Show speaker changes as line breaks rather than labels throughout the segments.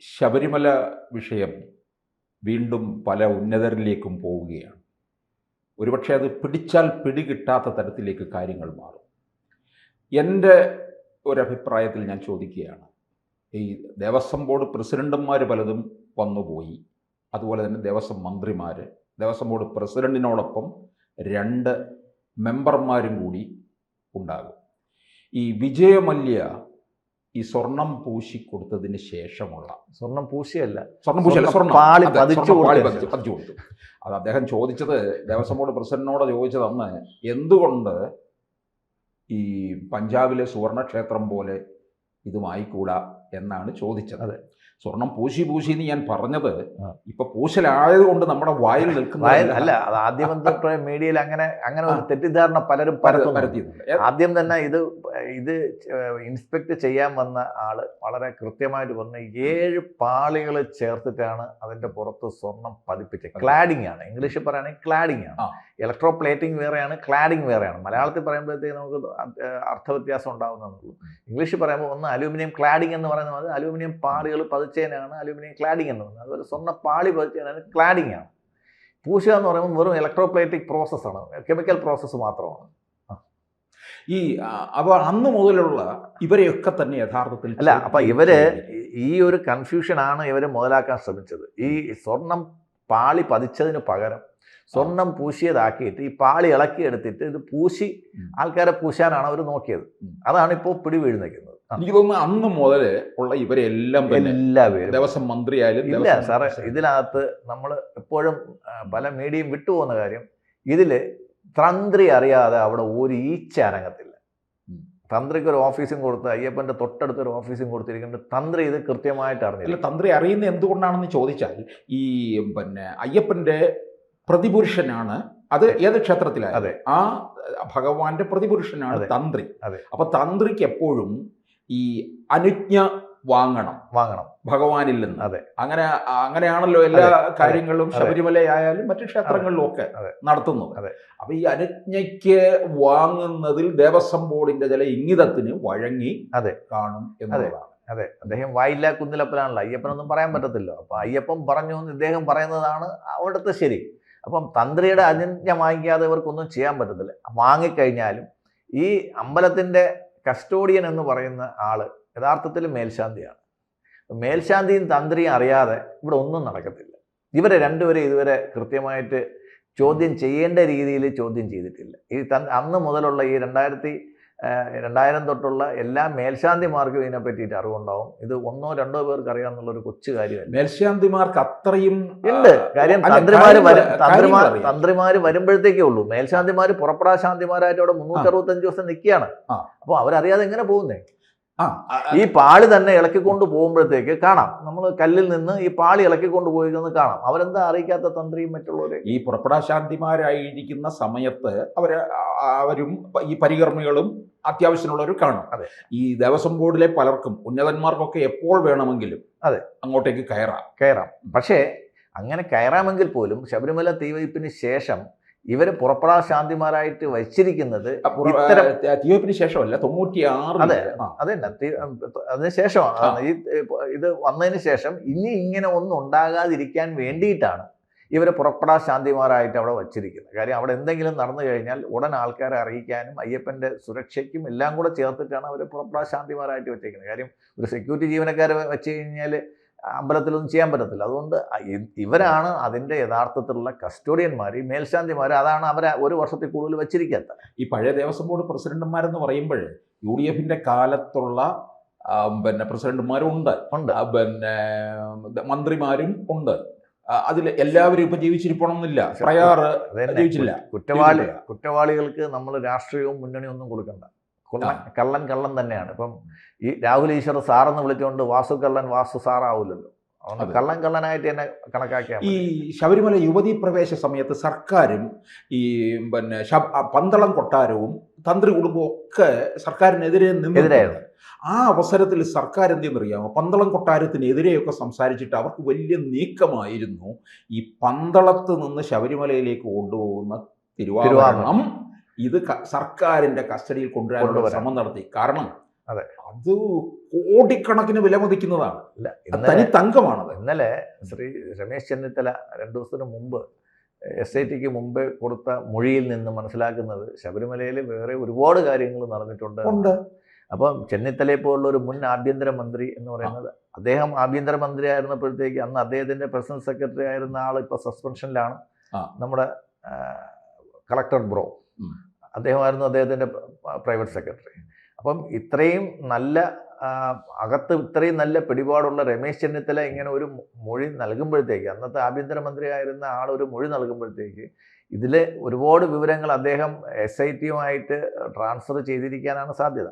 ശബരിമല വിഷയം വീണ്ടും പല ഉന്നതരിലേക്കും പോവുകയാണ്. ഒരുപക്ഷെ അത് പിടിച്ചാൽ പിടികിട്ടാത്ത തരത്തിലേക്ക് കാര്യങ്ങൾ മാറും. എന്റെ ഒരഭിപ്രായത്തിൽ ഞാൻ ചോദിക്കുകയാണ്. ഈ ദേവസ്വം ബോർഡ് പ്രസിഡന്റുമാർ പലതും വന്നുപോയി. അതുപോലെ തന്നെ ദേവസ്വം മന്ത്രിമാർ ദേവസ്വം ബോർഡ് പ്രസിഡന്റിനോടൊപ്പം രണ്ട് മെമ്പർമാരും കൂടി ഉണ്ടാകും. ഈ വിജയമല്യ ഈ സ്വർണം പൂശി കൊടുത്തതിന് ശേഷമുള്ള
സ്വർണം പൂശിയല്ല
സ്വർണം പൂശിയല്ല
സ്വർണം പാളി പതിച്ചു.
പതിച്ചു കൊടുത്തു അത് അദ്ദേഹം ചോദിച്ചത് ദേവസ്വം ബോർഡ് പ്രസിഡന്റിനോട് ചോദിച്ചത് അന്ന് എന്തുകൊണ്ട് ഈ പഞ്ചാബിലെ സുവർണക്ഷേത്രം പോലെ ഇതുമായിക്കൂടാ എന്നാണ് ചോദിച്ചത്
അതെ.
സ്വർണം പൂശി പൂശി എന്ന് ഞാൻ പറഞ്ഞത് ഇപ്പൊ പൂശലായത് കൊണ്ട് നമ്മുടെ വായിൽ നിൽക്കുന്ന
അല്ല അത് ആദ്യം തൊട്ട് മീഡിയയിൽ അങ്ങനെ അങ്ങനെ ഒരു തെറ്റിദ്ധാരണ പലരും
പരത്തിയിട്ടുണ്ട്.
ആദ്യം തന്നെ ഇത് ഇത് ഇൻസ്പെക്ട് ചെയ്യാൻ വന്ന ആൾ വളരെ കൃത്യമായിട്ട് പറഞ്ഞ ഏഴ് പാളികൾ ചേർത്തിട്ടാണ് അതിന്റെ പുറത്ത് സ്വർണം പതിപ്പിച്ചത്. ക്ലാഡിംഗ് ആണ്. ഇംഗ്ലീഷിൽ പറയുകയാണെങ്കിൽ ക്ലാഡിംഗ് ആണ്. ഇലക്ട്രോ പ്ലേറ്റിംഗ് വേറെയാണ് ക്ലാഡിംഗ് വേറെയാണ്. മലയാളത്തിൽ പറയുമ്പോഴത്തേക്ക് നമുക്ക് അർത്ഥവ്യത്യാസം ഉണ്ടാവുന്നുള്ളൂ ഇംഗ്ലീഷിൽ പറയുമ്പോൾ ഒന്ന് അലൂമിനിയം ക്ലാഡിംഗ് എന്ന് പറയുന്നത് അലൂമിനിയം പാളികൾ പതിച്ചതിനാണ് അലൂമിനിയം ക്ലാഡിംഗ് എന്ന് പറയുന്നത്. അതുപോലെ സ്വർണ പാളി പതിച്ചതിനാണ് ക്ലാഡിംഗ് ആണ്. പൂശുക എന്ന് പറയുമ്പോൾ വെറും ഇലക്ട്രോപ്ലേറ്റിക് പ്രോസസ്സാണ് കെമിക്കൽ പ്രോസസ്സ് മാത്രമാണ്.
ഈ അപ്പോൾ അന്ന് മുതലുള്ള ഇവരെയൊക്കെ തന്നെ യഥാർത്ഥത്തിൽ
അല്ല അപ്പം
ഇവർ
ഈ ഒരു കൺഫ്യൂഷനാണ് ഇവർ ഇവർ മുതലാക്കാൻ ശ്രമിച്ചത്. ഈ സ്വർണം പാളി പതിച്ചതിന് പകരം സ്വർണം പൂശിയതാക്കിയിട്ട് ഈ പാളി ഇളക്കിയെടുത്തിട്ട് ഇത് പൂശി ആൾക്കാരെ പൂശാനാണ് അവർ നോക്കിയത്. അതാണ് ഇപ്പോൾ പിടി വീഴുന്നിരിക്കുന്നത്
എനിക്ക് തോന്നുന്നു അന്ന് മുതൽ ഉള്ള ഇവരെല്ലാം
എല്ലാവരും
ദേവസ്വം മന്ത്രിയായാലും
ഇല്ല സാറേ ഇതിനകത്ത് നമ്മൾ എപ്പോഴും പല മീഡിയയും വിട്ടുപോകുന്ന കാര്യം ഇതിൽ തന്ത്രി അറിയാതെ അവിടെ ഒരു ഈച്ച അനങ്ങത്തില്ല. തന്ത്രിക്ക് ഒരു ഓഫീസും കൊടുത്ത് അയ്യപ്പന്റെ തൊട്ടടുത്ത് ഒരു ഓഫീസും കൊടുത്തിരിക്കുന്നുണ്ട്. തന്ത്രി ഇത് കൃത്യമായിട്ട് അറിഞ്ഞില്ല.
അല്ല തന്ത്രി അറിയുന്ന എന്തുകൊണ്ടാണെന്ന് ചോദിച്ചാൽ ഈ പിന്നെ അയ്യപ്പന്റെ പ്രതിപുരുഷനാണ് അത് ഏത് ക്ഷേത്രത്തിലാണ്
അതെ.
ആ ഭഗവാന്റെ പ്രതിപുരുഷനാണ് തന്ത്രി.
അതെ.
അപ്പൊ തന്ത്രിക്ക് എപ്പോഴും ഈ അനുജ്ഞ വാങ്ങണം
വാങ്ങണം
ഭഗവാനിൽ നിന്ന്
അതെ.
അങ്ങനെ അങ്ങനെയാണല്ലോ എല്ലാ. കാര്യങ്ങളും ശബരിമലയായാലും മറ്റു ക്ഷേത്രങ്ങളിലും ഒക്കെ
അതെ.
നടത്തുന്നത്
അതെ.
അപ്പൊ ഈ അനുജ്ഞയ്ക്ക് വാങ്ങുന്നതിൽ ദേവസ്വം ബോർഡിന്റെ ചില ഇംഗിതത്തിന് വഴങ്ങി
അതെ.
കാണും എന്നുള്ളതാണ്
അതെ അദ്ദേഹം വായില്ല കുന്നിലപ്പനാണല്ലോ അയ്യപ്പനൊന്നും പറയാൻ പറ്റത്തില്ല അപ്പൊ അയ്യപ്പൻ പറഞ്ഞു എന്ന് ഇദ്ദേഹം പറയുന്നതാണ് അവിടുത്തെ ശരി അപ്പം തന്ത്രിയുടെ അനുജ്ഞ വാങ്ങിക്കാതെ ഇവർക്കൊന്നും ചെയ്യാൻ പറ്റത്തില്ല വാങ്ങിക്കഴിഞ്ഞാലും ഈ അമ്പലത്തിന്റെ കസ്റ്റോഡിയൻ എന്ന് പറയുന്ന ആൾ യഥാർത്ഥത്തിൽ മേൽശാന്തിയാണ്. മേൽശാന്തിയും തന്ത്രിയും അറിയാതെ ഇവിടെ ഒന്നും നടക്കത്തില്ല. ഇവരെ രണ്ടുപേരെ ഇതുവരെ കൃത്യമായിട്ട് ചോദ്യം ചെയ്യേണ്ട രീതിയിൽ ചോദ്യം ചെയ്തിട്ടില്ല. ഈ അന്ന് മുതലുള്ള ഈ രണ്ടായിരത്തി രണ്ടായിരം തൊട്ടുള്ള എല്ലാ മേൽശാന്തിമാർക്കും ഇതിനെ പറ്റിയിട്ട് അറിവുണ്ടാവും. ഇത് ഒന്നോ രണ്ടോ പേർക്ക് അറിയാം ഒരു കൊച്ചു കാര്യമല്ല.
മേൽശാന്തിമാർക്ക് അത്രയും
ഉണ്ട്. കാര്യം തന്ത്രിമാര് തന്ത്രിമാർ തന്ത്രിമാര് വരുമ്പോഴത്തേക്കേ ഉള്ളൂ. മേൽശാന്തിമാര് പുറപ്പെടാ ശാന്തിമാരായിട്ട് അവിടെ മുന്നൂറ്റി അറുപത്തഞ്ച് ദിവസം നിൽക്കുകയാണ്.
അപ്പോൾ
അപ്പൊ അവരറിയാതെ എങ്ങനെ പോകുന്നേ? ഈ പാളി തന്നെ ഇളക്കിക്കൊണ്ട് പോകുമ്പോഴത്തേക്ക് കാണാം. നമ്മൾ കല്ലിൽ നിന്ന് ഈ പാളി ഇളക്കിക്കൊണ്ട് പോയിരിക്കുന്നത് കാണാം. അവരെന്താ അറിയിക്കാത്ത തന്ത്രിയും മറ്റുള്ളവരെ?
ഈ പുറപ്പെടാശാന്തിമാരായിരിക്കുന്ന സമയത്ത് അവർ അവരും ഈ പരികർമ്മികളും അത്യാവശ്യമുള്ളവർ കാണും
അതെ.
ഈ ദേവസ്വം ബോർഡിലെ പലർക്കും ഉന്നതന്മാർക്കൊക്കെ എപ്പോൾ വേണമെങ്കിലും
അതെ.
അങ്ങോട്ടേക്ക് കയറാം.
കയറാം. പക്ഷേ അങ്ങനെ കയറാമെങ്കിൽ പോലും ശബരിമല തീവയ്പ്പിന് ശേഷം ഇവർ പുറപ്പെടാ ശാന്തിമാരായിട്ട് വച്ചിരിക്കുന്നത്
തീവയ്പ്പിന് ശേഷമല്ല തൊണ്ണൂറ്റി ആറ്
അതെ. അതെ തി- അതിന് ശേഷമാണ്. ഈ ഇത് വന്നതിന് ശേഷം ഇനി ഇങ്ങനെ ഒന്നും ഉണ്ടാകാതിരിക്കാൻ വേണ്ടിയിട്ടാണ് ഇവരെ പുറപ്പെടാ ശാന്തിമാരായിട്ട് അവിടെ വച്ചിരിക്കുന്നത്. കാര്യം അവിടെ എന്തെങ്കിലും നടന്നു കഴിഞ്ഞാൽ ഉടൻ ആൾക്കാരെ അറിയിക്കാനും അയ്യപ്പന്റെ സുരക്ഷയ്ക്കും എല്ലാം കൂടെ ചേർത്തിട്ടാണ് അവർ പുറപ്പെടാ ശാന്തിമാരായിട്ട് വെച്ചിരിക്കുന്നത്. കാര്യം ഒരു സെക്യൂരിറ്റി ജീവനക്കാരെ വെച്ച് കഴിഞ്ഞാൽ അമ്പലത്തിലൊന്നും ചെയ്യാൻ പറ്റത്തില്ല. അതുകൊണ്ട് ഇവരാണ് അതിന്റെ യഥാർത്ഥത്തിലുള്ള കസ്റ്റോഡിയന്മാർ ഈ മേൽശാന്തിമാർ അതാണ് അവരെ ഒരു വർഷത്തിൽ കൂടുതൽ വെച്ചിരിക്കാത്ത.
ഈ പഴയ ദേവസ്വം ബോർഡ് പ്രസിഡന്റുമാരെന്ന് പറയുമ്പോൾ യു ഡി എഫിന്റെ കാലത്തുള്ള പിന്നെ പ്രസിഡന്റുമാരും ഉണ്ട്.
ഉണ്ട്.
പിന്നെ മന്ത്രിമാരും ഉണ്ട്. അതിൽ എല്ലാവരും ഇപ്പൊ ജീവിച്ചിരിപ്പണമെന്നില്ല പ്രയാറ് ജീവിച്ചില്ല.
കുറ്റവാളി കുറ്റവാളികൾക്ക് നമ്മൾ രാഷ്ട്രീയവും മുന്നണിയും ഒന്നും കൊടുക്കണ്ട. കള്ളൻ കള്ളൻ തന്നെയാണ്. ഇപ്പം ഈ രാഹുൽ ഈശ്വർ സാറെന്ന് വിളിച്ചുകൊണ്ട് വാസു കള്ളൻ വാസു സാറാവില്ലല്ലോ അതുകൊണ്ട്
അതെ.
കള്ളൻ കള്ളനായിട്ട് തന്നെ കണക്കാക്കിയാൽ
ഈ ശബരിമല യുവതീ പ്രവേശ സമയത്ത് സർക്കാരും ഈ പിന്നെ പന്തളം കൊട്ടാരവും തന്ത്രി കുടുംബം ഒക്കെ സർക്കാരിനെതിരെ നിന്നിട്ടുണ്ട്. ആ അവസരത്തിൽ സർക്കാർ എന്ത് എന്തെന്നറിയാമോ പന്തളം കൊട്ടാരത്തിനെതിരെയൊക്കെ സംസാരിച്ചിട്ട് അവർക്ക് വലിയ നീക്കമായിരുന്നു ഈ പന്തളത്ത് നിന്ന് ശബരിമലയിലേക്ക് കൊണ്ടുപോകുന്ന തിരുവാഭരണം. ഇത് സർക്കാരിന്റെ കസ്റ്റഡിയിൽ കൊണ്ടുവരാനുള്ള. ശ്രമം നടത്തി. കാരണം
അതെ.
അത് കോടിക്കണക്കിന് വിലമതിക്കുന്നതാണ് തനി തങ്കമാണത്
ഇന്നലെ ശ്രീ രമേശ് ചെന്നിത്തല രണ്ടു ദിവസത്തിന് മുമ്പ് എസ് ഐ ടിക്ക് മുമ്പേ കൊടുത്ത മൊഴിയിൽ നിന്ന് മനസ്സിലാക്കുന്നത് ശബരിമലയിൽ വേറെ ഒരുപാട് കാര്യങ്ങൾ നടന്നിട്ടുണ്ട്.
ഉണ്ട്.
അപ്പം ചെന്നിത്തലയെ പോലുള്ള ഒരു മുൻ ആഭ്യന്തരമന്ത്രി എന്ന് പറയുന്നത് അദ്ദേഹം ആഭ്യന്തരമന്ത്രി ആയിരുന്നപ്പോഴത്തേക്ക് അന്ന് അദ്ദേഹത്തിന്റെ പ്രസിഡന്റ് സെക്രട്ടറി ആയിരുന്ന ആൾ ഇപ്പോൾ സസ്പെൻഷനിലാണ് നമ്മുടെ കളക്ടർ ബ്രോ. അദ്ദേഹമായിരുന്നു അദ്ദേഹത്തിന്റെ പ്രൈവറ്റ് സെക്രട്ടറി അപ്പം ഇത്രയും നല്ല അകത്ത് ഇത്രയും നല്ല പിടിപാടുള്ള രമേശ് ചെന്നിത്തല ഇങ്ങനെ ഒരു മൊഴി നൽകുമ്പോഴത്തേക്ക് അന്നത്തെ ആഭ്യന്തരമന്ത്രിയായിരുന്ന ആൾ ഒരു മൊഴി നൽകുമ്പോഴത്തേക്ക് ഇതിൽ ഒരുപാട് വിവരങ്ങൾ അദ്ദേഹം എസ് ഐ ടിയുമായിട്ട് ട്രാൻസ്ഫർ ചെയ്തിരിക്കാനാണ് സാധ്യത.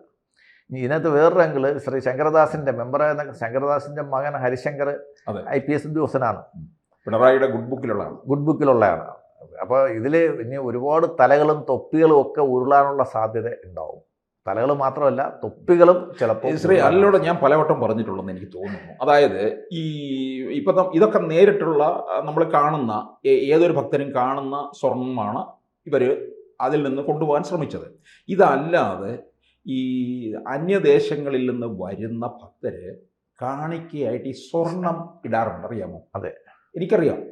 ഇനി ഇതിനകത്ത് വേറൊരു ശ്രീ ശങ്കരദാസിന്റെ മെമ്പറായിരുന്ന ശങ്കരദാസിന്റെ മകൻ ഹരിശങ്കർ. ഐ പി എസ് ഉദ്യോഗസ്ഥനാണ്.
പിണറായിയുടെ ഗുഡ് ബുക്കിലുള്ള
ഗുഡ് ബുക്കിലുള്ളതാണ് അപ്പോൾ ഇതിൽ ഇനി ഒരുപാട് തലകളും തൊപ്പികളും ഒക്കെ ഉരുളാനുള്ള സാധ്യത ഉണ്ടാവും. തലകൾ മാത്രമല്ല തൊപ്പികളും ചിലപ്പോൾ
ശ്രീ അല്ലോടെ ഞാൻ പലവട്ടം പറഞ്ഞിട്ടുള്ളതെന്ന് എനിക്ക് തോന്നുന്നു. അതായത് ഈ ഇപ്പം ഇതൊക്കെ നേരിട്ടുള്ള നമ്മൾ കാണുന്ന ഏതൊരു ഭക്തനും കാണുന്ന സ്വർണമാണ് ഇവർ അതിൽ നിന്ന് കൊണ്ടുപോകാൻ ശ്രമിച്ചത്. ഇതല്ലാതെ ഈ അന്യദേശങ്ങളിൽ നിന്ന് വരുന്ന ഭക്തര് കാണിക്കയായിട്ട് ഈ സ്വർണം ഇടാറുണ്ട്. അറിയാമോ?
അതെ.
എനിക്കറിയാം.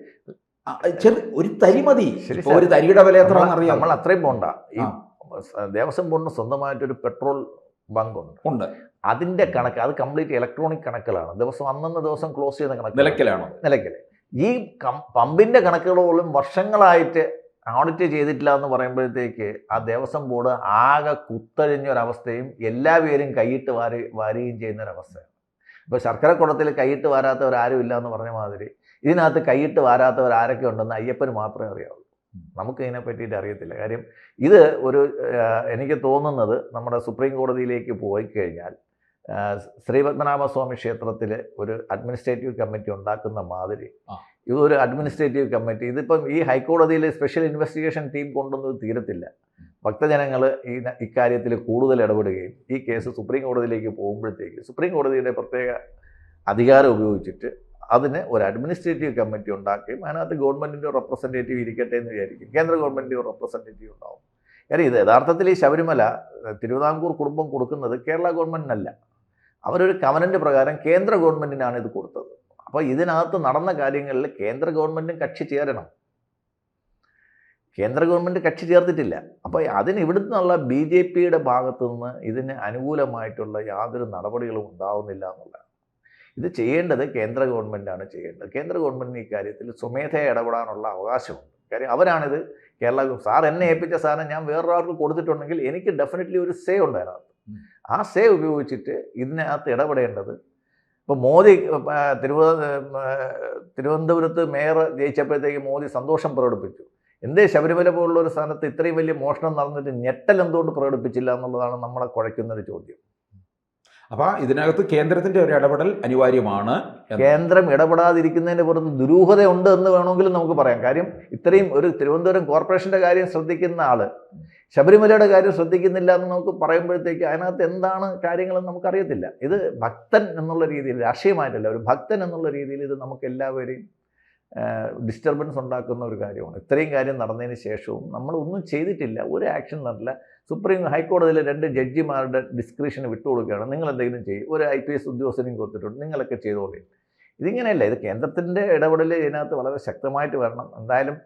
ചെറു ഒരു തരി മതി.
ശരി
ഇപ്പൊ
സാർ.
ഒരു തരിയുടെ വില എത്ര
നമ്മൾ-
അറിയാം
നമ്മൾ അത്രയും പോണ്ട. ഈ. ദേവസ്വം ബോർഡിന് സ്വന്തമായിട്ടൊരു പെട്രോൾ ബങ്ക് ഉണ്ട്.
ഉണ്ട്
അതിന്റെ കണക്ക് അത് കംപ്ലീറ്റ് ഇലക്ട്രോണിക് കണക്കുകളാണ് ദിവസം അന്നന്ന് ദിവസം ക്ലോസ് ചെയ്യുന്ന കണക്ക്
നിലയ്ക്കലാണ്.
നിലയ്ക്കൽ ഈ പമ്പിന്റെ കണക്കുകൾ പോലും വർഷങ്ങളായിട്ട് ഓഡിറ്റ് ചെയ്തിട്ടില്ല എന്ന് പറയുമ്പോഴത്തേക്ക് ആ ദേവസ്വം ബോർഡ് ആകെ കുത്തഴിഞ്ഞ ഒരവസ്ഥയും എല്ലാ പേരും കൈയിട്ട് വാരി വാരുകയും ചെയ്യുന്ന ഒരവസ്ഥയാണ് ഇപ്പോൾ ശർക്കര കുടത്തിൽ കൈയിട്ട് വാരാത്തവരാരും ഇല്ല എന്ന് പറഞ്ഞ മാതിരി ഇതിനകത്ത് കൈയിട്ട് വാരാത്തവർ ആരൊക്കെ ഉണ്ടെന്ന് അയ്യപ്പന് മാത്രമേ അറിയാവൂ നമുക്ക് ഇതിനെ പറ്റിയിട്ട് അറിയത്തില്ല. കാര്യം ഇത് ഒരു എനിക്ക് തോന്നുന്നത് നമ്മുടെ സുപ്രീം കോടതിയിലേക്ക് പോയി കഴിഞ്ഞാൽ ശ്രീപത്മനാഭസ്വാമി ക്ഷേത്രത്തിൽ ഒരു അഡ്മിനിസ്ട്രേറ്റീവ് കമ്മിറ്റി ഉണ്ടാക്കുന്ന മാതിരി. ഇതൊരു അഡ്മിനിസ്ട്രേറ്റീവ് കമ്മിറ്റി. ഇതിപ്പം ഈ ഹൈക്കോടതിയിൽ സ്പെഷ്യൽ ഇൻവെസ്റ്റിഗേഷൻ ടീം കൊണ്ടൊന്നും തീരത്തില്ല. ഭക്തജനങ്ങൾ ഈ ഇക്കാര്യത്തിൽ കൂടുതൽ ഇടപെടുകയും ഈ കേസ് സുപ്രീം കോടതിയിലേക്ക് പോകുമ്പോഴത്തേക്ക് സുപ്രീം കോടതിയുടെ പ്രത്യേക അധികാരം ഉപയോഗിച്ചിട്ട് അതിന് ഒരു അഡ്മിനിസ്ട്രേറ്റീവ് കമ്മിറ്റി ഉണ്ടാക്കുകയും അതിനകത്ത് ഗവൺമെന്റിന്റെ റെപ്രസെന്റേറ്റീവ് ഇരിക്കട്ടെ എന്ന് വിചാരിക്കും. കേന്ദ്ര ഗവൺമെന്റിന്റെ റെപ്രസെന്റേറ്റീവ് ഉണ്ടാവും. കാര്യം ഇത് യഥാർത്ഥത്തിൽ ഈ ശബരിമല തിരുവിതാംകൂർ കുടുംബം കൊടുക്കുന്നത് കേരള ഗവൺമെന്റിനല്ല അവരൊരു കവനന്റ് പ്രകാരം കേന്ദ്ര ഗവൺമെന്റിനാണ് ഇത് കൊടുത്തത്. അപ്പോൾ ഇതിനകത്ത് നടന്ന കാര്യങ്ങളിൽ കേന്ദ്ര ഗവൺമെന്റും കക്ഷി ചേരണം. കേന്ദ്ര ഗവൺമെന്റ് കക്ഷി ചേർത്തിട്ടില്ല. അപ്പോൾ അതിന് ഇവിടുന്നുള്ള ബി ജെ പിയുടെ ഭാഗത്തു നിന്ന് ഇതിന് അനുകൂലമായിട്ടുള്ള യാതൊരു നടപടികളും ഉണ്ടാവുന്നില്ല എന്നുള്ളതാണ്. ഇത് ചെയ്യേണ്ടത് കേന്ദ്ര ഗവൺമെന്റാണ് ചെയ്യേണ്ടത്. കേന്ദ്ര ഗവൺമെന്റിന് ഈ കാര്യത്തിൽ സ്വമേധയ ഇടപെടാനുള്ള അവകാശമുണ്ട്. കാര്യം അവരാണിത് കേരള സാർ എന്നെ ഏൽപ്പിച്ച സാധനം ഞാൻ വേറൊരാൾക്ക് കൊടുത്തിട്ടുണ്ടെങ്കിൽ എനിക്ക് ഡെഫിനറ്റ്ലി ഒരു സേ ഉണ്ട് അതിനകത്ത് ആ സേ ഉപയോഗിച്ചിട്ട് ഇതിനകത്ത് ഇടപെടേണ്ടത് ഇപ്പോൾ മോദി തിരുവ തിരുവനന്തപുരത്ത് മേയർ ജയിച്ചപ്പോഴത്തേക്ക് മോദി സന്തോഷം പ്രകടിപ്പിച്ചു. എന്തേ ശബരിമല പോലുള്ള ഒരു സ്ഥാനത്ത് ഇത്രയും വലിയ മോഷണം നടന്നിട്ട് ഞെട്ടൽ എന്തുകൊണ്ട് പ്രകടിപ്പിച്ചില്ല എന്നുള്ളതാണ് നമ്മളെ കുഴയ്ക്കുന്നൊരു ചോദ്യം.
അപ്പൊ ഇതിനകത്ത് കേന്ദ്രത്തിന്റെ ഒരു ഇടപെടൽ അനിവാര്യമാണ്.
കേന്ദ്രം ഇടപെടാതിരിക്കുന്നതിന് പുറത്ത് ദുരൂഹതയുണ്ട് എന്ന് വേണമെങ്കിലും നമുക്ക് പറയാം കാര്യം ഇത്രയും ഒരു തിരുവനന്തപുരം കോർപ്പറേഷന്റെ കാര്യം ശ്രദ്ധിക്കുന്ന ആൾ ശബരിമലയുടെ കാര്യം ശ്രദ്ധിക്കുന്നില്ല എന്ന് നമുക്ക് പറയുമ്പോഴത്തേക്ക് അതിനകത്ത് എന്താണ് കാര്യങ്ങളെന്ന് നമുക്കറിയത്തില്ല ഇത് ഭക്തൻ എന്നുള്ള രീതിയിൽ രാഷ്ട്രീയമായിട്ടല്ല ഒരു ഭക്തൻ എന്നുള്ള രീതിയിൽ ഇത് നമുക്ക് എല്ലാവരെയും ഡിസ്റ്റർബൻസ് ഉണ്ടാക്കുന്ന ഒരു കാര്യമാണ്. ഇത്രയും കാര്യം നടന്നതിന് ശേഷവും നമ്മൾ ഒന്നും ചെയ്തിട്ടില്ല. ഒരു ആക്ഷൻ നടന്നില്ല. സുപ്രീം ഹൈക്കോടതിയിലെ രണ്ട് ജഡ്ജിമാരുടെ ഡിസ്ക്രിപ്ഷന് വിട്ടുകൊടുക്കുകയാണ് നിങ്ങൾ എന്തെങ്കിലും ചെയ്യും. ഒരു ഐ പി എസ് ഉദ്യോഗസ്ഥനെയും കൊടുത്തിട്ടുണ്ട് നിങ്ങളൊക്കെ ചെയ്തോളൂ ഇതിങ്ങനെയല്ല. ഇത് കേന്ദ്രത്തിന്റെ ഇടപെടൽ ഇതിനകത്ത് വളരെ ശക്തമായിട്ട് വരണം. എന്തായാലും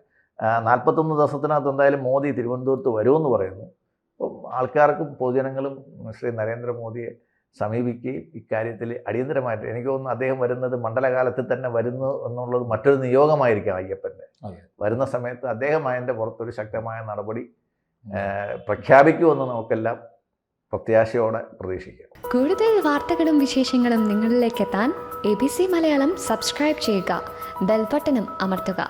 നാൽപ്പത്തൊന്ന് ദിവസത്തിനകത്ത് എന്തായാലും മോദി തിരുവനന്തപുരത്ത് വരുമെന്ന് പറയുന്നു. അപ്പം ആൾക്കാർക്കും പൊതുജനങ്ങളും ശ്രീ നരേന്ദ്രമോദിയെ സമീപിക്കുകയും ഇക്കാര്യത്തിൽ അടിയന്തരമായിട്ട് എനിക്ക് തോന്നുന്നു അദ്ദേഹം വരുന്നത് മണ്ഡലകാലത്തിൽ തന്നെ വരുന്നു എന്നുള്ളത് മറ്റൊരു നിയോഗമായിരിക്കാം
അയ്യപ്പന്റെ.
വരുന്ന സമയത്ത് അദ്ദേഹം അതിന്റെ പുറത്തൊരു ശക്തമായ നടപടി പ്രഖ്യാപിക്കുമെന്ന് നമുക്കെല്ലാം പ്രത്യാശയോടെ പ്രതീക്ഷിക്കാം.
കൂടുതൽ വാർത്തകളും വിശേഷങ്ങളും നിങ്ങളിലേക്ക് എത്താൻ A B C Malayalam subscribe ചെയ്യുക ബെൽബട്ടനും അമർത്തുക.